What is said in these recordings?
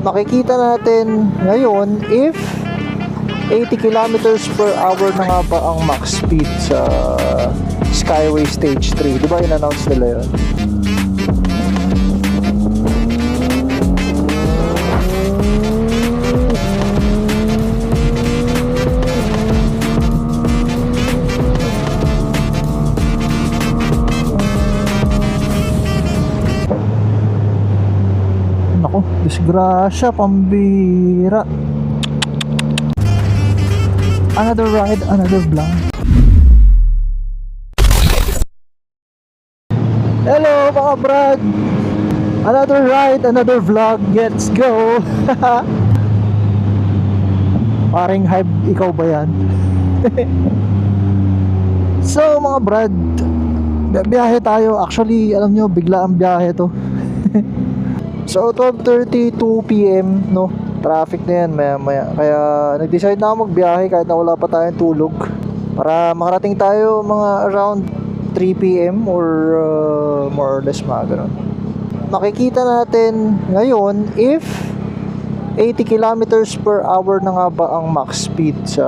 makikita natin ngayon if 80 kilometers per hour na nga ba ang max speed sa Skyway Stage 3. Di ba in-announce nila yun? Disgrasya, pambira. Another ride, another vlog. Hello mga brad! Another ride, another vlog. Let's go! Paring hype, ikaw ba yan? so mga brad, bi- biyahe tayo. Actually, alam nyo, bigla ang biyahe to. So 12:32 PM no. Traffic na yan maya maya. Kaya nag-decide na ako magbiyahe kahit na wala pa tayong tulog. Para makarating tayo mga around 3 PM or uh, more or less mga ganun. Makikita natin ngayon if 80 kilometers per hour na nga ba ang max speed sa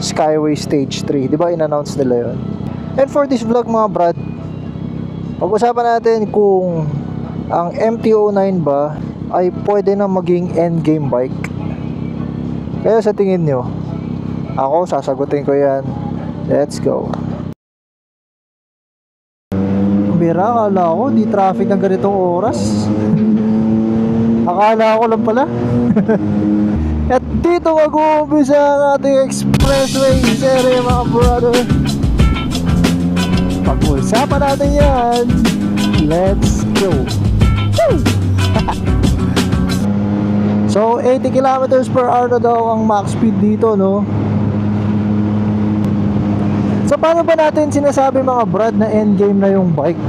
Skyway Stage 3. Di ba in-announce nila yun? And for this vlog mga brad, pag-usapan natin kung ang MT-09 ba ay pwede na maging endgame bike. Kaya sa tingin nyo, ako sasagutin ko yan. Let's go. Bira, akala ko di traffic ng ganitong oras. Akala ko lang pala. At dito mag-uumpisa ang ating expressway series mga brother. Pag-usapan natin yan. Let's go. So 80 kilometers per hour na daw ang max speed dito no So paano ba natin sinasabi mga brad na endgame na yung bike?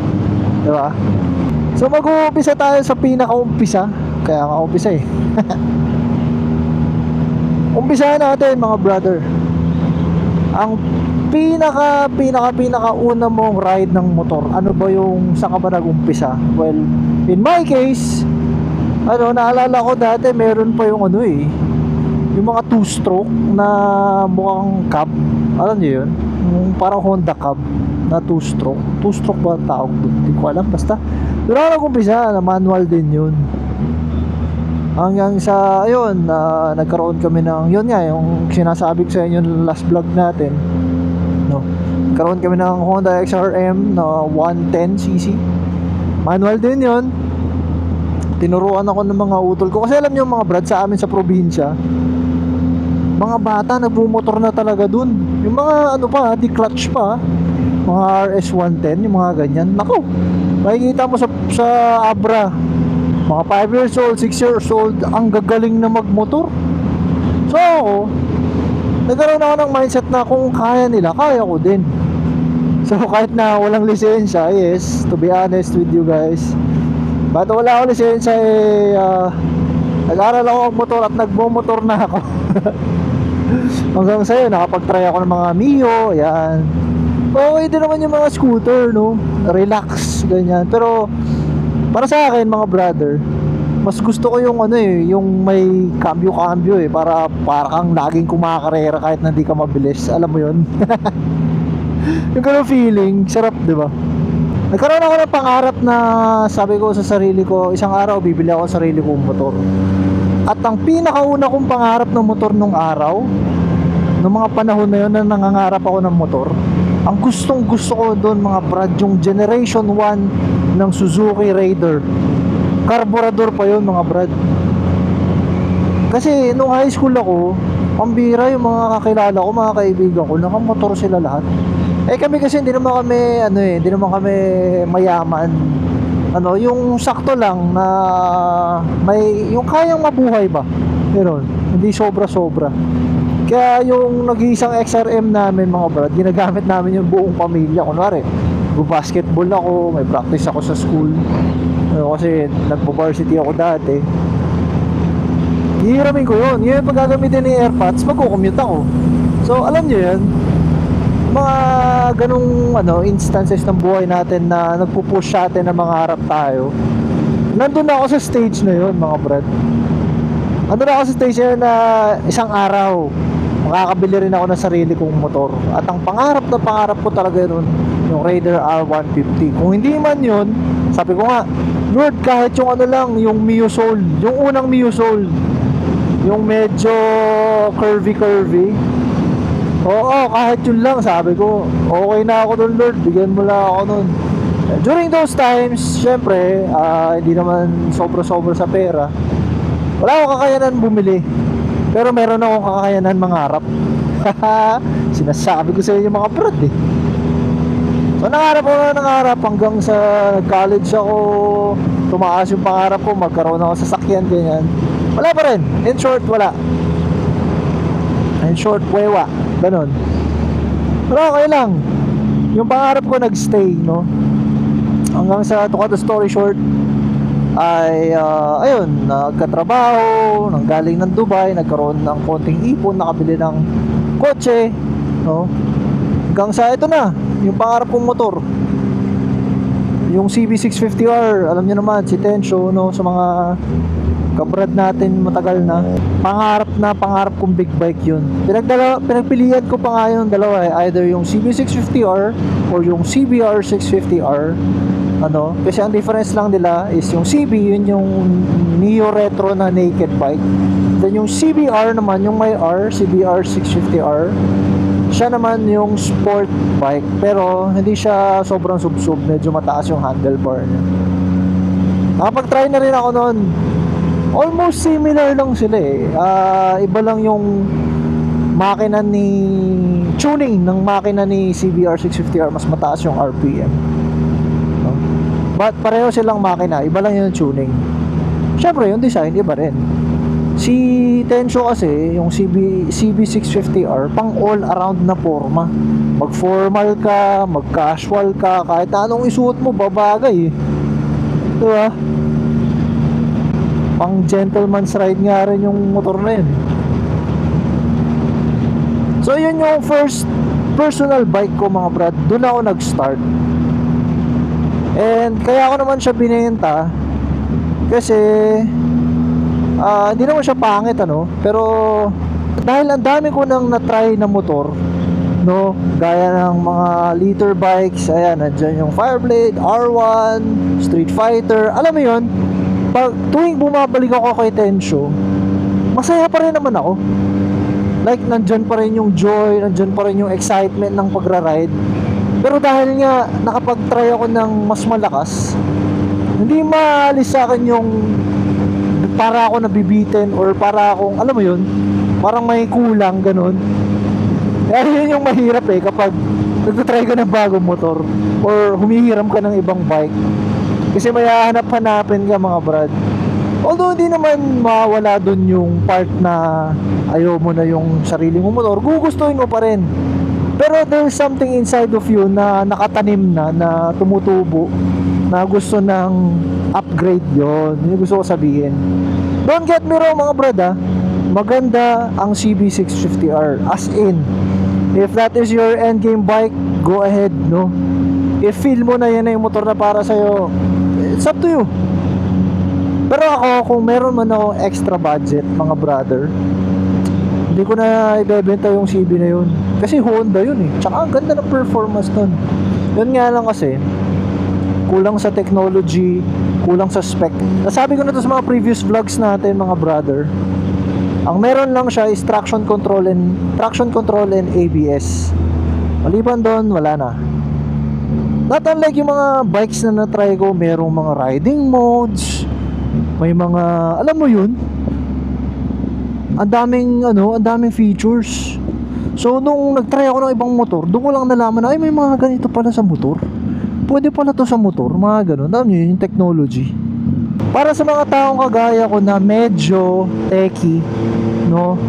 Di ba? So mag-uumpisa tayo sa pinaka-umpisa Kaya nga umpisa eh Umpisahan natin mga brother Ang pinaka pinaka pinaka una mong ride ng motor ano ba yung saan ka ba nag-umpisa? Well in my case ano naalala ko dati meron pa yung ano eh yung mga two stroke na mukhang cab. Alam niyo yun? Yung parang Honda cab na two stroke two stroke ba tawag doon hindi ko alam basta. Doon ako nag-umpisa na manual din yun. Hanggang sa ayun na nagkaroon kami ng yun nga yung sinasabi ko sa inyo last vlog natin karoon kami ng Honda XRM na 110cc manual din yon tinuruan ako ng mga utol ko. Kasi alam niyo mga brad sa amin sa probinsya mga bata nagbumotor na talaga dun. Yung mga ano pa di clutch pa. Mga RS 110 yung mga ganyan. Nako makikita mo sa, sa Abra. Mga 5 years old 6 years old ang gagaling na magmotor. So nagkaroon ako ng mindset na kung kaya nila, kaya ko din. So kahit na walang lisensya, yes, to be honest with you guys, ba't wala ako lisensya eh, ah, nag-aral ako ng motor at nagmo-motor na ako. Hanggang sa'yo, nakapag-try ako ng mga Mio, yan. Okay din naman yung mga scooter, no? Relax, ganyan. Pero, para sa akin, mga brother, mas gusto ko yung ano eh, yung may cambio-cambio eh para para kang laging kumakarera kahit na hindi ka mabilis. Alam mo 'yun? yung ganung feeling, sarap, 'di ba? Nagkaroon ako ng pangarap na sabi ko sa sarili ko, isang araw bibili ako ng sarili kong motor. At ang pinakauna kong pangarap ng motor nung araw, nung mga panahon na yun na nangangarap ako ng motor, ang gustong gusto ko doon mga brad, yung Generation 1 ng Suzuki Raider carburetor pa yun mga brad kasi nung high school ako pambira yung mga kakilala ko mga kaibigan ko nakamotor sila lahat eh kami kasi hindi naman kami ano eh hindi naman kami mayaman. Ano yung sakto lang na may yung kayang mabuhay ba? Meron, hindi sobra sobra kaya yung nag-iisang XRM namin mga brad ginagamit namin yung buong pamilya. Kunwari basketball ako may practice ako sa school. Ano, kasi nagpo-varsity ako dati. Hihiramin ko yun. Yun yung pag gagamitin ni AirPods, magkukommute ako. So, alam nyo yun, mga ganong ano, instances ng buhay natin na nagpo-push sa atin na mga harap tayo. nandun ako sa stage na yun, mga brad. Nandun ako sa stage na yun na isang araw, makakabili rin ako ng sarili kong motor. At ang pangarap na pangarap ko talaga yun, yung Raider R150. Kung hindi man yun, sabi ko nga, Lord, kahit yung ano lang, yung Mio Soul, yung unang Mio Soul, yung medyo curvy-curvy, Oo, kahit yun lang, sabi ko, okay na ako dun, Lord, bigyan mo lang ako nun. During those times, syempre, ah, hindi naman sobra-sobra sa pera. Wala akong kakayanan bumili. Pero meron akong kakayanan mangarap. Sinasabi ko sa inyo mga brad eh. So nangarap ako na nangarap hanggang sa college ako, tumaas yung pangarap ko, magkaroon ako sa sakyan, ganyan. Wala pa rin. In short, wala. In short, wewa. Ganon. Pero okay lang. Yung pangarap ko nagstay, no? Hanggang sa to cut the story short, ay, ah, ayun, nagkatrabaho, nang galing ng Dubai, nagkaroon ng konting ipon, nakabili ng kotse, no? Hanggang sa ito na, yung pangarap kong motor. Yung CB650R, alam niyo naman, si Tensho, no? Sa mga kabrad natin matagal na. Pangarap na pangarap kong big bike yun. Pinagdala, pinagpilian ko pa nga yun ng dalawa eh. Either yung CB650R or yung CBR650R ano? Kasi ang difference lang nila is yung CB yun yung neo retro na naked bike. Then yung CBR naman yung may R CBR650R siya naman yung sport bike. Pero hindi siya sobrang subsub medyo mataas yung handlebar niya. Nakapag-try na rin ako noon almost similar lang sila eh. Ah, iba lang yung makina ni tuning ng makina ni CBR 650R mas mataas yung RPM. No? But pareho silang makina, iba lang yung tuning. Syempre, yung design iba rin. Si Tensho kasi, yung CB CB650R, pang all around na forma. Mag formal ka, mag casual ka, kahit anong isuot mo babagay. eh. Pang gentleman's ride nga rin yung motor na yun. So yun yung first personal bike ko mga brad. Doon ako nag start and kaya ako naman siya binenta kasi ah, hindi naman siya pangit ano? Pero dahil ang dami ko nang na-try na motor no? Gaya ng mga liter bikes ayan nandiyan yung Fireblade R1 Street Fighter alam mo yun pag tuwing bumabalik ako kay Tensho, masaya pa rin naman ako. Like, nandyan pa rin yung joy, nandyan pa rin yung excitement ng pagra-ride. Pero dahil nga nakapag-try ako ng mas malakas, hindi maalis sa akin yung para ako nabibitin or para akong, alam mo yun, parang may kulang, ganun. Kaya yun yung mahirap eh kapag nagtatry ka ng bagong motor or humihiram ka ng ibang bike kasi may hahanap-hanapin ka mga brad. Although hindi naman mawala dun yung part na ayaw mo na yung sarili mo motor, gugustuhin mo pa rin. Pero there's something inside of you na nakatanim na, na tumutubo, na gusto ng upgrade yon Yung gusto ko sabihin. Don't get me wrong mga brad ah. Maganda ang CB650R. As in, if that is your endgame bike, go ahead, no? If feel mo na yan na yung motor na para sa'yo, it's up to you. Pero ako, kung meron man ako extra budget, mga brother, hindi ko na ibebenta yung CB na yun. Kasi Honda yun eh. Tsaka ang ganda ng performance nun. Yun nga lang kasi, kulang sa technology, kulang sa spec. Nasabi ko na to sa mga previous vlogs natin, mga brother. Ang meron lang siya is traction control and traction control and ABS. Maliban doon, wala na. Not unlike yung mga bikes na na-try ko, merong mga riding modes, may mga, alam mo yun, ang daming, ano, ang daming features. So, nung nag-try ako ng ibang motor, doon ko lang nalaman na, ay, may mga ganito pala sa motor. Pwede pala to sa motor, mga ganun. Alam nyo yun, yung technology. Para sa mga taong kagaya ko na medyo techy, no,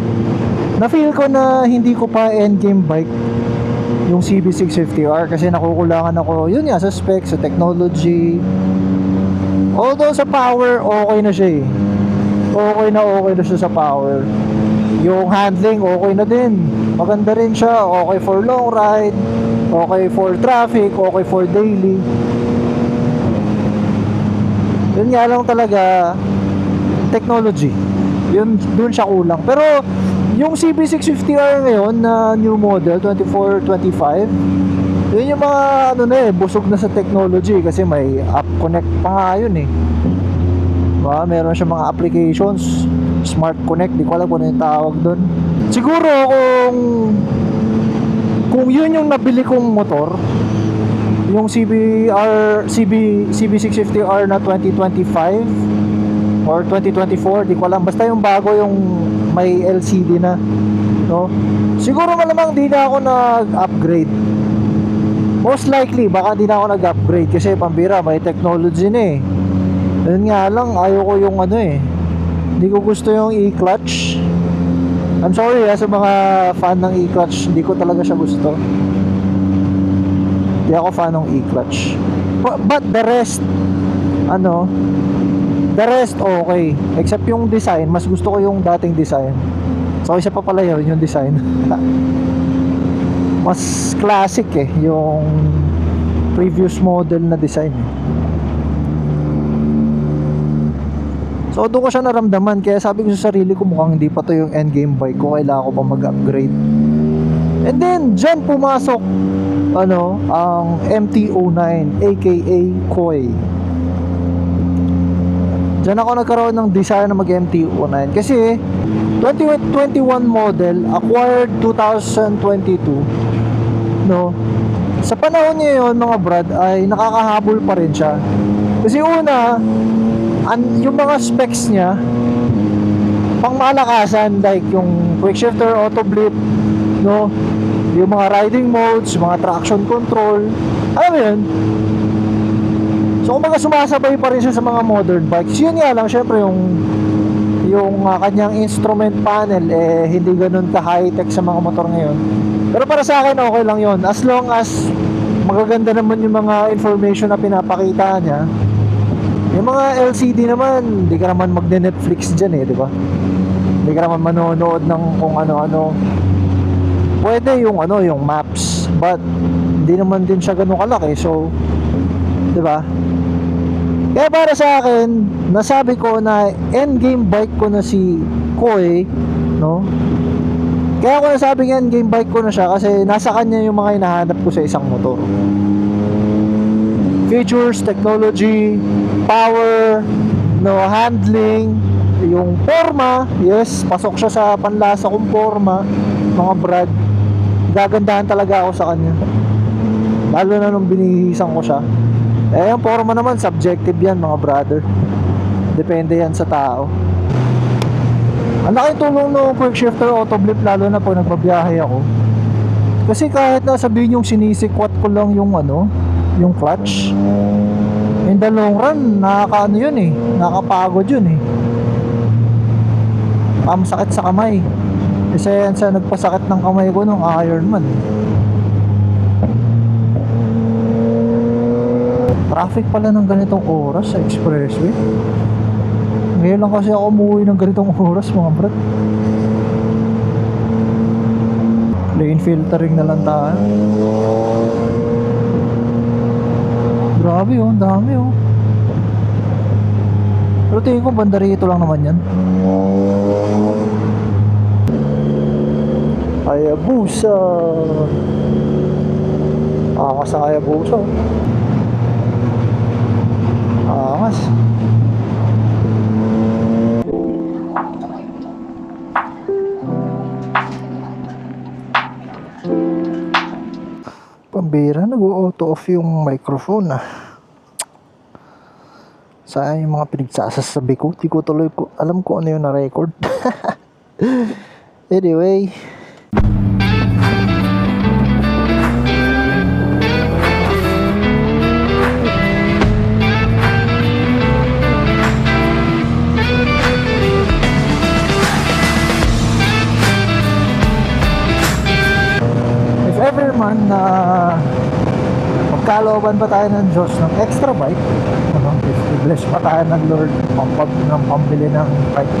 na-feel ko na hindi ko pa endgame bike yung CB650R kasi nakukulangan ako yun nga sa specs, sa technology. Although sa power okay na siya eh. Okay na okay na siya sa power. Yung handling okay na din. Maganda rin siya okay for long ride okay for traffic okay for daily. Yun nga lang talaga, technology. Yun, dun siya kulang. Pero, yung CB650R ngayon na new model, 2425, yun yung mga ano na eh, busog na sa technology kasi may app connect pa nga yun eh. Diba? Meron siya mga applications, smart connect, di ko alam kung ano yung tawag doon. Siguro kung kung yun yung nabili kong motor, yung CBR CB CB650R na 2025 or 2024, di ko alam basta yung bago yung may LCD na, no? Siguro malamang di na ako nag-upgrade. Most likely baka di na ako nag-upgrade kasi pambira may technology na eh. Yun nga lang, ayaw ko yung ano eh. Hindi ko gusto yung e-clutch. I'm sorry ah, sa mga fan ng e-clutch, hindi ko talaga siya gusto. Hindi ako fan ng e-clutch. But, but the rest, ano, the rest okay. Except yung design, mas gusto ko yung dating design. So isa pa pala yun, yung design. mas classic eh, yung previous model na design. eh. So doon ko siya naramdaman kaya sabi ko sa sarili ko mukhang hindi pa to yung endgame bike ko kailangan ko pa mag-upgrade. And then dyan pumasok ano ang MT-09 aka Koi. Diyan ako nagkaroon ng desire na mag MT-09 kasi 2021 model acquired 2022 no? Sa panahon niya yun mga brad ay nakakahabol pa rin siya. Kasi una an, yung mga specs niya pang malakasan like yung quick shifter auto blip no? Yung mga riding modes mga traction control. Alam mo yun so kumbaga sumasabay pa rin siya sa mga modern bikes. Yun nga lang syempre yung yung ah, kanyang instrument panel eh hindi ganun ka high tech sa mga motor ngayon. Pero para sa akin okay lang yun. As long as magaganda naman yung mga information na pinapakita niya. Yung mga LCD naman, hindi ka naman magne-Netflix dyan eh, di ba? Hindi ka naman manonood ng kung ano-ano. Pwede yung ano, yung maps, but hindi naman din siya ganun kalaki, so, di ba? Kaya para sa akin, nasabi ko na endgame bike ko na si Koi, no? Kaya ako nasabing endgame bike ko na siya kasi nasa kanya yung mga hinahanap ko sa isang motor features, technology, power, no, handling, yung forma, yes, pasok siya sa panlasa kong forma, mga brad. Gagandahan talaga ako sa kanya. Lalo na nung binihisan ko siya. Eh, yung forma naman, subjective yan, mga brother. Depende yan sa tao. Ang laki tulong no quick shifter auto blip lalo na pag nagbabiyahe ako. Kasi kahit na sabihin yung sinisikwat ko lang yung ano, yung clutch in the long run nakakaano yun eh nakakapagod yun eh ang sakit sa kamay kasi yan sa nagpasakit ng kamay ko nung Ironman traffic pala ng ganitong oras sa expressway ngayon lang kasi ako umuwi ng ganitong oras mga brad lane filtering na lang tayo Grabe oh, dami oh. Pero tingin ko banda rito lang naman yan. Hayabusa. Angas sa Hayabusa. Pambira, nag-auto off yung microphone ah. Sayang yung mga pinagsasasabi ko. Di ko tuloy ko, alam ko ano yung na-record. anyway. If ever man na magkalooban pa tayo ng Diyos ng extra bike, ano, if i-bless pa tayo ng Lord pampag ng pambili ng bike,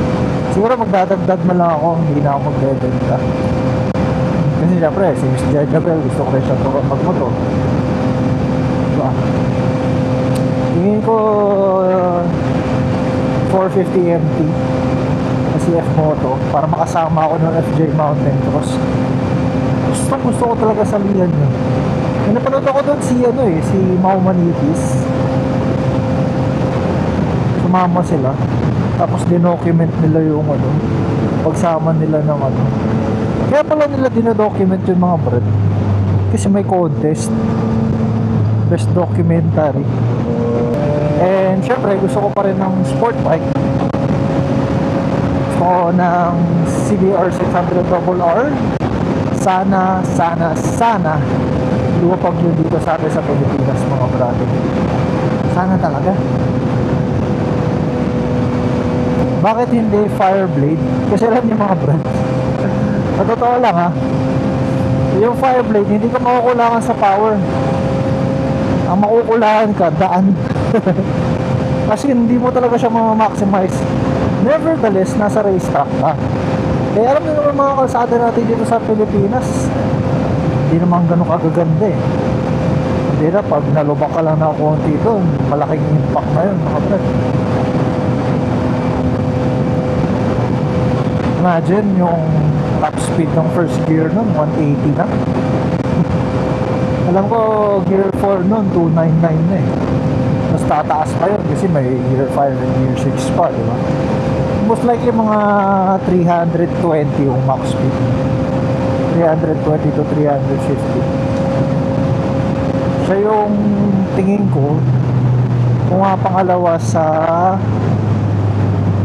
siguro magdadagdag na lang ako, hindi na ako magbebenta. Kasi syempre, si Miss Jezabel, gusto ko rin siya magmoto. Diba? Tingin ko, uh, 450 MT na CF Moto para makasama ako ng FJ Mountain Cross. Gusto gusto ko talaga salihan yun. May napanood ako doon si ano eh, si Mau Manitis. Sumama sila. Tapos dinocument nila yung ano, pagsama nila ng ano. Kaya pala nila dinodocument yung mga brad. Kasi may contest. Best documentary. And syempre, gusto ko pa rin ng sport bike. Gusto ko ng CBR 600 RR. Sana, sana, sana lumapag yun dito sa atin sa Pilipinas mga brother. Sana talaga. Bakit hindi Fireblade? Kasi alam niyo mga brad. Sa totoo lang ha. Yung Fireblade, hindi ka makukulangan sa power. Ang makukulangan ka, daan. Kasi hindi mo talaga siya ma-maximize. Nevertheless, nasa racetrack ka. Eh alam niyo naman mga kalsada natin dito sa Pilipinas, hindi naman ganun kagaganda eh. Hindi na, pag nalubak ka lang na konti doon, malaking impact na yun, mga brad. Imagine yung top speed ng first gear nun, 180 na. Alam ko, gear 4 nun, 299 na eh. Mas tataas pa yun kasi may gear 5 and gear 6 pa, di ba? Most likely mga 320 yung max speed. 320 to 350. Siya yung tingin ko kung nga pangalawa sa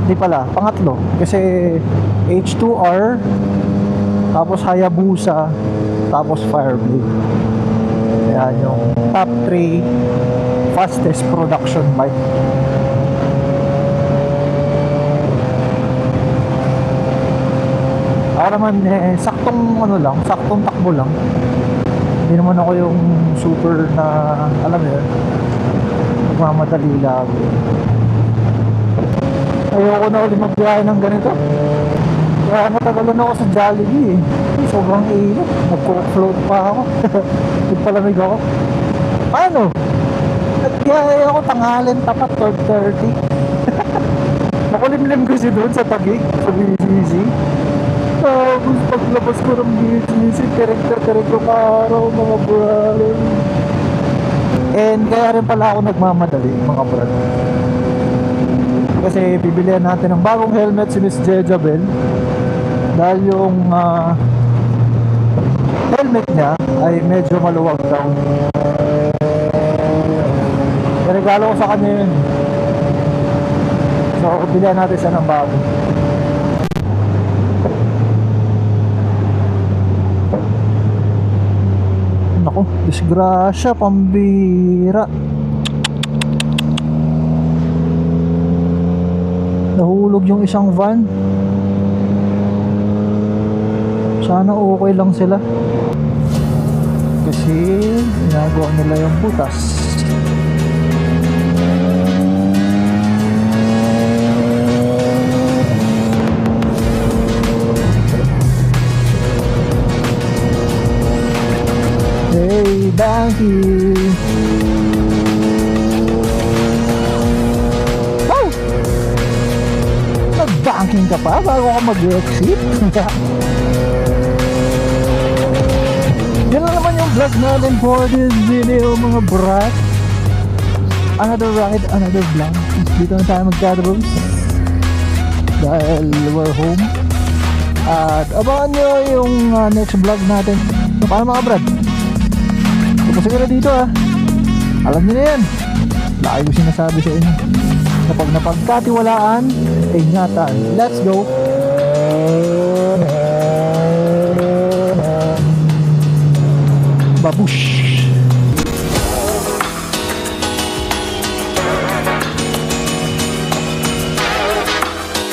hindi pala, pangatlo kasi H2R tapos Hayabusa tapos Fireblade yan yung top 3 fastest production bike ako naman eh, saktong ano lang saktong takbo lang. Hindi naman ako yung super na alam mo yun nagmamadali lang. Ayoko na ulit magbiyahe ng ganito. Kaya natagalan ako sa Jollibee eh. Sobrang init. Nagko-float pa ako. Nagpalamig ako. Paano? nagbiyahe ako tanghalin tapat 12.30 makulimlim kasi doon sa tagig sa BCC tapos paglabas ko ng BCC karekter-karek yung araw mga brother. And kaya rin pala ako nagmamadali mga brother. Kasi bibilihan natin ng bagong helmet si Miss Jejabel. Dahil yung ah, helmet niya ay medyo maluwag daw. Regalo ko sa kanya yun. So bilihan natin siya ng bago disgrasya, pambira. Nahulog yung isang van. Sana okay lang sila. Kasi ginagawa nila yung butas. Banky! Wow! Nag-banking ka pa bago ka mag-exit? Yan lang naman yung vlog natin for this video mga brat. Another ride, another vlog. Dito na tayo magkatapos. Dahil we're home. At abangan nyo yung uh, next vlog natin. So, paano mga brad? Na dito ah. Alam niyo na yan. Laki ko sinasabi sa inyo. Kapag napagkatiwalaan, ingatan. Let's go! Babush!